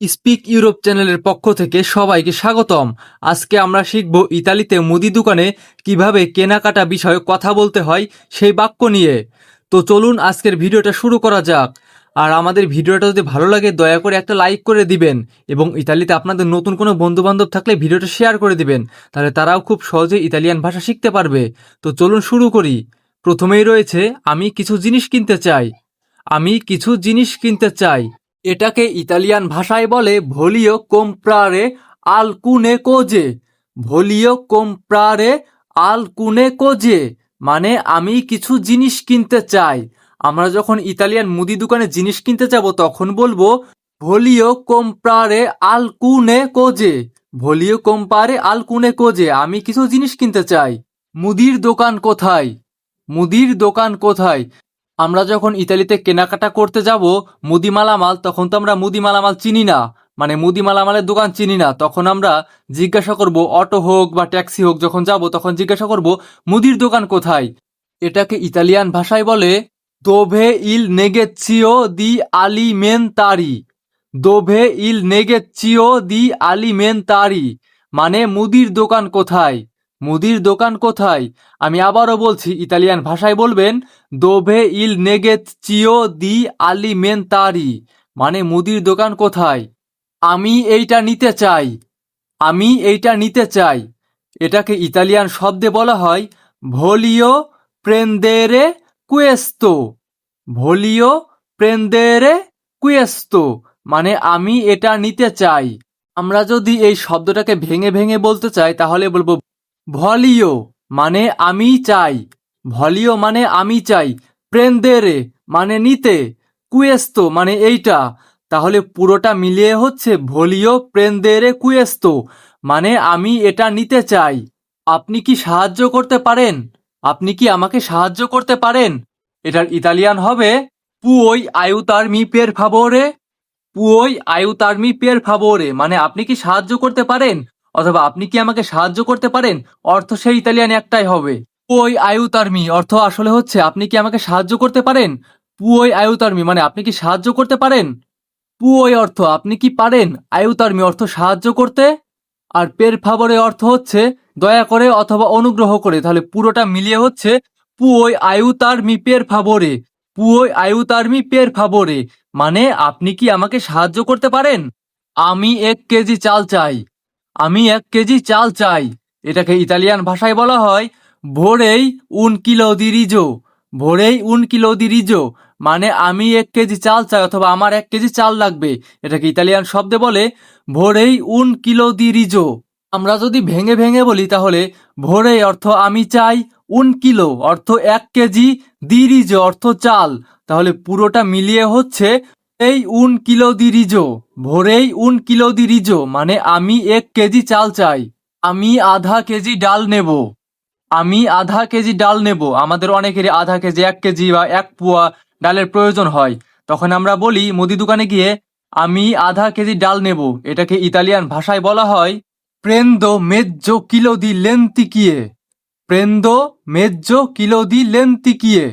Speak Europe চ্যানেলের পক্ষ থেকে সবাইকে স্বাগতম। আজকে আমরা শিখব ইতালিতে মুদি দোকানে কীভাবে কেনাকাটা বিষয়ে কথা বলতে হয় সেই বাক্য নিয়ে। তো চলুন আজকের ভিডিওটা শুরু করা যাক। আর আমাদের ভিডিওটা যদি ভালো লাগে, দয়া করে একটা লাইক করে দিবেন এবং ইতালিতে আপনাদের নতুন কোনো বন্ধু বান্ধব থাকলে ভিডিওটা শেয়ার করে দিবেন, তাহলে তারাও খুব সহজে ইতালিয়ান ভাষা শিখতে পারবে। তো চলুন শুরু করি। প্রথমেই রয়েছে, আমি কিছু জিনিস কিনতে চাই। আমি কিছু জিনিস কিনতে চাই। এটাকে ইতালিয়ান ভাষায় বলে ভলিও কোম্প্রারে আল কুনে কোজে ভলিও কোম্প্রারে আল কুনে কোজে মানে আমি কিছু জিনিস কিনতে চাই। আমরা যখন ইতালিয়ান মুদি দোকানে জিনিস কিনতে যাব, তখন বলব, ভলিও কোম্প্রারে আল কুনে কোজে ভলিও কোম্পারে আল কুনে কোজে আমি কিছু জিনিস কিনতে চাই। মুদির দোকান কোথায় মুদির দোকান কোথায় আমরা যখন ইতালিতে কেনাকাটা করতে যাব, মুদি মালামাল, তখন তো আমরা মুদি মালামাল চিনি না। মানে মুদি মালামালের দোকান চিনি না। তখন আমরা জিজ্ঞাসা করব, অটো হোক বা ট্যাক্সি হোক, যখন যাব, তখন জিজ্ঞাসা করব, মুদির দোকান কোথায়? এটাকে ইতালিয়ান ভাষায় বলে, দোভে ইল নেগেচিও দি আলি মেন তারি দোভে ইল নেগেচিও দি আলি মেন তারি মানে মুদির দোকান কোথায়? মুদির দোকান কোথায়? আমি আবারও বলছি, ইতালিয়ান ভাষায় বলবেন, দোভে ইল নেগেত চিও দি আলি মেন তারি মানে মুদির দোকান কোথায়? আমি এইটা নিতে চাই। আমি এইটা নিতে চাই। এটাকে ইতালিয়ান শব্দে বলা হয়, ভলিও প্রেন্দেরে কুয়েস্তো ভলিও প্রেন্দেরে কুয়েস্তো মানে আমি এটা নিতে চাই। আমরা যদি এই শব্দটাকে ভেঙে ভেঙে বলতে চাই, তাহলে বলব ভলিও মানে আমি চাই। ভলিও মানে আমি চাই। প্রেন্দেরে মানে নিতে। কুয়েস্তো মানে এইটা। তাহলে পুরোটা মিলিয়ে হচ্ছে ভলিও প্রেন্দেরে কুয়েস্তো মানে আমি এটা নিতে চাই। আপনি কি সাহায্য করতে পারেন? আপনি কি আমাকে সাহায্য করতে পারেন? এটার ইতালিয়ান হবে পুওই আয়ুতার মি পের ফাবোরে পুওই আয়ুতার মি পের ফাবোরে মানে আপনি কি সাহায্য করতে পারেন? অথবা আপনি কি আমাকে সাহায্য করতে পারেন? অর্থ সেই ইতালিয়ান একটাই হবে। পুওই আয়ুতার্মি অর্থ আসলে হচ্ছে, আপনি কি আমাকে সাহায্য করতে পারেন? পুওই আয়ুতার্মি মানে আপনি কি সাহায্য করতে পারেন? পুওই অর্থ, আপনি কি পারেন? আয়ুতার্মি অর্থ সাহায্য করতে। আর পের ফাবরে অর্থ হচ্ছে, দয়া করে অথবা অনুগ্রহ করে। তাহলে পুরোটা মিলিয়ে হচ্ছে পুওই আয়ুতার্মি পের ফাবরে। পুওই আয়ুতার্মি পের ফাবরে। মানে আপনি কি আমাকে সাহায্য করতে পারেন? আমি এক কেজি চাল চাই। আমি এক কেজি চাল চাই। এটাকে ইতালিয়ান ভাষায় বলা হয়, ভোরেই উন কিলো দিরিজো, ভোরেই উন কিলো দিরিজো। মানে আমি এক কেজি চাল চাই অথবা আমার এক কেজি চাল লাগবে। এটাকে ইতালিয়ান শব্দে বলে, ভোরেই উন কিলো দিরিজো। আমরা যদি ভেঙে ভেঙে বলি তাহলে, ভোরেই অর্থ আমি চাই, উন কিলো অর্থ এক কেজি, দিরিজো অর্থ চাল। তাহলে পুরোটা মিলিয়ে হচ্ছে এই উন কিলো দিরিজো ভোরেই উন কিলো দিরিজো মানে আমি এক কেজি চাল চাই, আমি আধা কেজি ডাল নেব, আমি আধা কেজি ডাল নেব। আমাদের অনেকেরই আধা কেজি, এক কেজি বা এক পোয়া ডালের প্রয়োজন হয়। তখন আমরা বলি, মুদি দোকানে গিয়ে আমি আধা কেজি ডাল নেব। এটাকে ইতালিয়ান ভাষায় বলা হয়, প্রেন্দো মেজ্জো কিলো দি লেন্তিকিয়ে প্রেন্দো মেজ্জো কিলো দি লেন্তিকিয়ে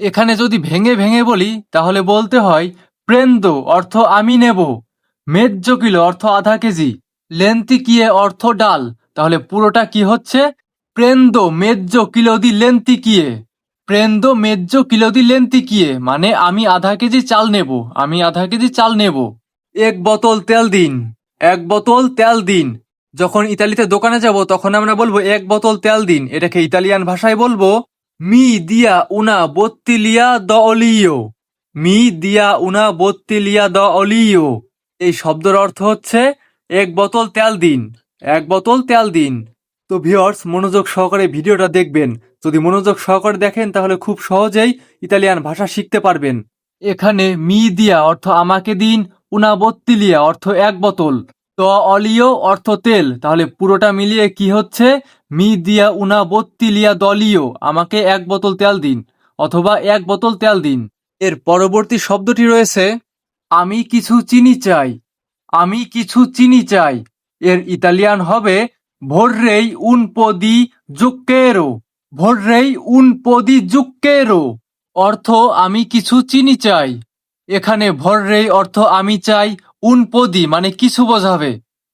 এখানে যদি ভেঙে ভেঙে বলি, তাহলে বলতে হয় প্রেন্দো, অর্থ আমি নেব। মেজ্জো কিলো, অর্থ আধা কেজি। লেন্তিকিয়ে অর্থ ডাল। তাহলে পুরোটা কি হচ্ছে? প্রেন্দো, মেজ্জো কিলো দি লেন্তিকিয়ে প্রেন্দো, মেজ্জো কিলো দি লেন্তিকিয়ে মানে আমি আধা কেজি চাল নেব। আমি আধা কেজি চাল নেব। এক বোতল তেল দিন। এক বোতল তেল দিন। যখন ইতালিতে দোকানে যাব, তখন আমরা বলব, এক বোতল তেল দিন। এটাকে ইতালিয়ান ভাষায় বলব মি দিয়া উনা বত্তিলিয়া দ মি দিয়া উনা বত্তিলিয়া দ অলিও। এই শব্দের অর্থ হচ্ছে, এক বোতল তেল দিন, এক বোতল তেল দিন। তো ভিওর্স মনোযোগ সহকারে ভিডিওটা দেখবেন। যদি মনোযোগ সহকারে দেখেন, তাহলে খুব সহজেই ইতালিয়ান ভাষা শিখতে পারবেন। এখানে মি দিয়া অর্থ আমাকে দিন, উনা বত্তিলিয়া অর্থ এক বোতল। ত অলিও অর্থ তেল। তাহলে পুরোটা মিলিয়ে কি হচ্ছে? মি দিয়া উনা বত্তিলিয়া দলীয় আমাকে এক বোতল তেল দিন, অথবা এক বোতল তেল দিন। এর পরবর্তী শব্দটি রয়েছে, আমি কিছু চিনি চাই, আমি কিছু চিনি চাই। এর ইতালিয়ান হবে, ভোররেই উন পদি জুক্কেরো ভোররেই উন পদি জুক্কেরো অর্থ, আমি কিছু চিনি চাই। এখানে ভররেই অর্থ, আমি চাই উনপদি মানে কিছু বোঝাবে।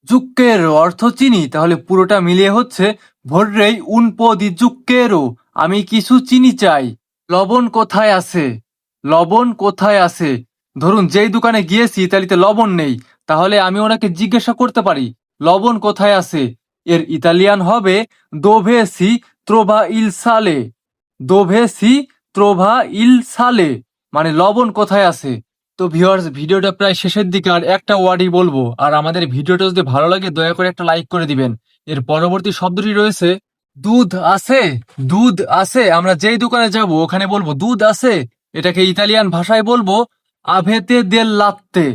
জুক্কেরো অর্থ, চিনি তাহলে পুরোটা মিলিয়ে হচ্ছে, ভোররেই উনপদি জুক্কেরো আমি কিছু চিনি চাই। লবণ কোথায় আছে? লবণ কোথায় আছে? ধরুন, যেই দোকানে গিয়েছি, ইতালিতে লবণ নেই, তাহলে আমি ওনাকে জিজ্ঞাসা করতে পারি, লবণ কোথায় আছে? এর ইতালিয়ান হবে, দোভে সি ত্রোভা ইল সালে। দোভেসি ত্রোভা ইল সালে। মানে লবণ কোথায় আছে? তো ভিউয়ার্স, ভিডিওটা প্রায় শেষের দিকে, আর একটা ওয়ার্ডই বলব, আর আমাদের ভিডিওটা যদি ভালো লাগে, দয়া করে একটা লাইক করে দিবেন। এর পরবর্তী শব্দটি রয়েছে, দুধ আছে? দুধ আছে। আমরা যেই দোকানে যাব, ওখানে বলব, দুধ আছে? এটাকে ইতালিয়ান ভাষায় বলব, আভেতে দেল লাত্তে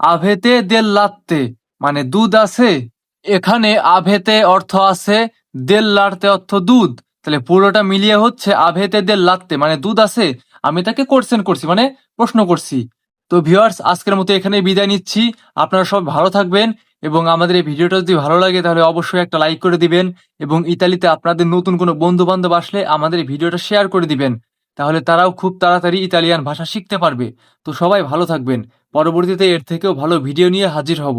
আভেতে দেল লাত্তে মানে দুধ আছে, এখানে আভেতে অর্থ আছে দেল লাড়তে অর্থ দুধ। তাহলে পুরোটা মিলিয়ে হচ্ছে আভেতে দেল লাত্তে মানে দুধ আছে। আমি তাকে কোশ্চেন করছি মানে প্রশ্ন করছি। তো ভিউয়ার্স আজকের মতো এখানে বিদায় নিচ্ছি। আপনারা সব ভালো থাকবেন এবং আমাদের এই ভিডিওটা যদি ভালো লাগে, তাহলে অবশ্যই একটা লাইক করে দিবেন এবং ইতালিতে আপনাদের নতুন কোনো বন্ধু বান্ধব আসলে আমাদের এই ভিডিওটা শেয়ার করে দিবেন। তাহলে তারাও খুব তাড়াতাড়ি ইতালিয়ান ভাষা শিখতে পারবে। তো সবাই ভালো থাকবেন। পরবর্তীতে এর থেকেও ভালো ভিডিও নিয়ে হাজির হব।